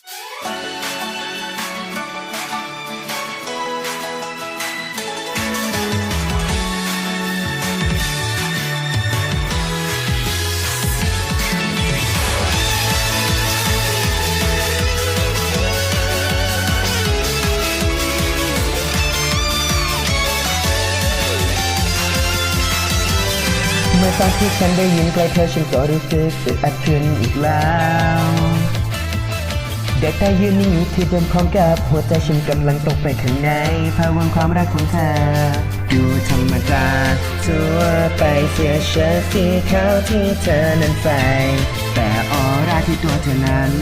เมื่อตอนที่ฉันได้ยินใกล้เธอฉันก็รู้สึกอึดอัดขึ้นอีกแล้ว เด็กแต่ยืนนิ่งอยู่ที่เดิมพร้อมกับหัวใจฉันกำลังตกไปข้างในภาวะความรักของเธอดูธรรมดาทั่วไปเสียเชื้อสีขาวที่เธอนั้นใส่แต่ออร่าที่ตัวเธอนั้น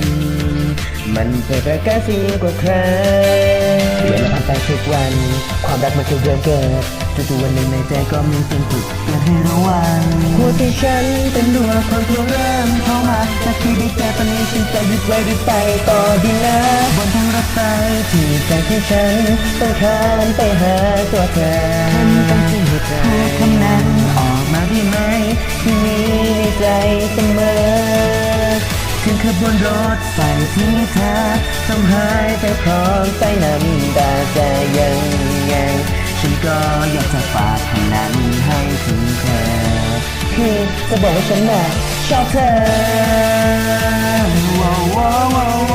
มันเป็นประกายสีกว่าใครเวลาผ่านไปทุกวัน ความรักมันก็เริ่มเกิดจู่ๆวันหนึ่งในใจก็มีเสียงปลุกเตือนให้ระวังหัวใจฉันเป็นดวงความกลัวเริ่มเข้ามาจากที่ได้เจอตอนนี้ฉันจะหยุดไว้หรือไปต่อดีนะบนทางรถไฟที่ใจที่ฉันต้องข้ามไปหาตัวเธอฉันต้องสิ้นหัวใจพูดคำนั้นออกมาได้ไหมที่มีในใจเสมอถึงขบวนรถไฟที่เธอต้องหายไปพร้อมใต้น้ำตาแต่ยังไงฉันก็อยากจะฝากคำนั้นให้ถึงเธอ คือจะบอกว่าฉันน่ะชอบเธอว้าวว้าว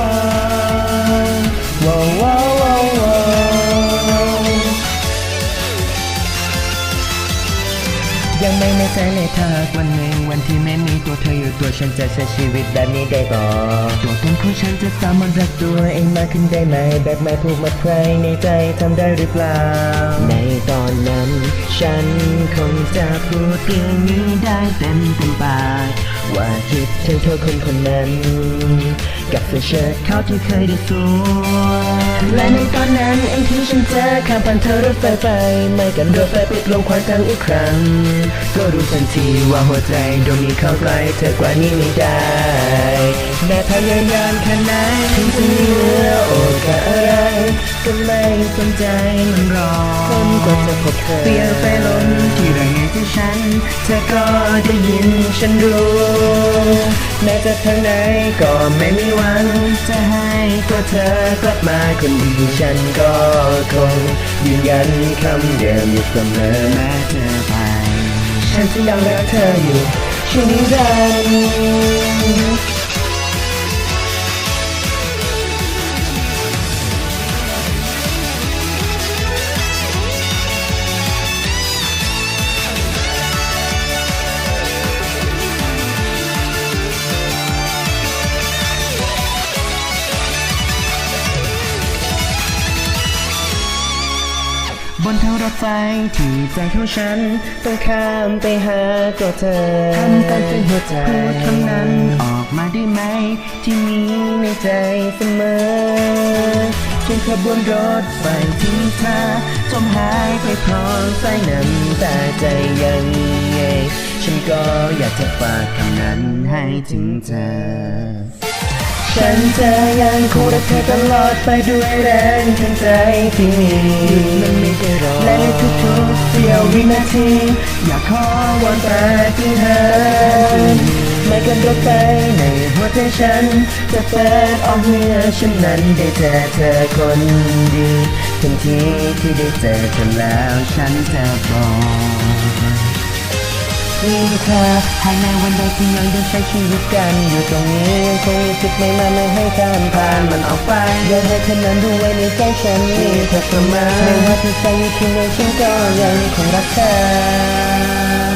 ยังไม่แน่ใจเลยถ้าหากวันหนึ่งวันที่ไม่มีตัวเธออยู่ตัวฉันจะใช้ชีวิตแบบนี้ได้บ่ตัวตนของฉันจะสามารถรักตัวเองมากขึ้นได้ไหม แบบไม่ผูกมัดใครในใจทำได้หรือเปล่า ในตอนนั้น ฉันคงจะพูดเรื่องนี้ได้เต็มเต็มปากว่าคิดถึงเธอคนคนนั้นกับเสื้อเชิ้ตขาวที่เคยได้สวมและในตอนนั้นเองที่ฉันเจอข้ามผ่านเธอรถไฟไป ไม่กันรถไฟปิดลงขวางทางอีกครั้ง ก็รู้ทันทีว่าหัวใจดวงนี้เข้าใกล้เธอกว่านี้ไม่ได้แม้พยายามแค่ไหนถึงจะมีเหลือโอกาสอะไร ก็ไม่สนใจมันรอจนกว่าจะพบเธอเปลี่ยนไปล้นที่ไรที่ฉัน เธอก็ได้ยินฉันรู้ แม้จะทางไหนก็ไม่มีหวัง จะให้ตัวเธอกลับมาคนดีฉันก็คง ยืนยันคำเดิมอยู่เสมอแม้เธอไป ฉันจะยังรักเธออยู่ช่วงนี้รันดร์ นทางรถไฟที่ใจของฉัน ต้องข้ามไปหาตัวเธอทำกันเป็นหัวใจพูดคำนั้นออกมาได้ไหม ที่มีในใจเสมอจนขบวนรถไฟที่เธอจมหายไปพร้อมสายน้ำตาใจยังไงฉันก็อยากจะฝากคำนั้นให้ถึงเธอ ฉันจะยังคงรักเธอตลอดไปด้วยแรงทั้งใจที่มีมันไม่ได้รอและในทุกๆเสี้ยววินาที อยากขอวอนแต่ที่เธอไม่กันรถไฟในหัวใจฉัน จะเปิดออกเมื่อฉันนั้นได้เจอเธอคนดีทันทีที่ได้เจอเธอแล้วฉันจะบอก มีเธอภายในวันใดที่ยังได้ใช้ชีวิตกัน อยู่ตรงนี้ยังคงมีจุดไม่มาไม่ให้การผ่านมันออกไปอยากให้เธอนั้นดูไว้ในใจฉันมีเธอเสมอไม่ว่าที่ใจที่ไหนฉันก็ยังคงรักเธอ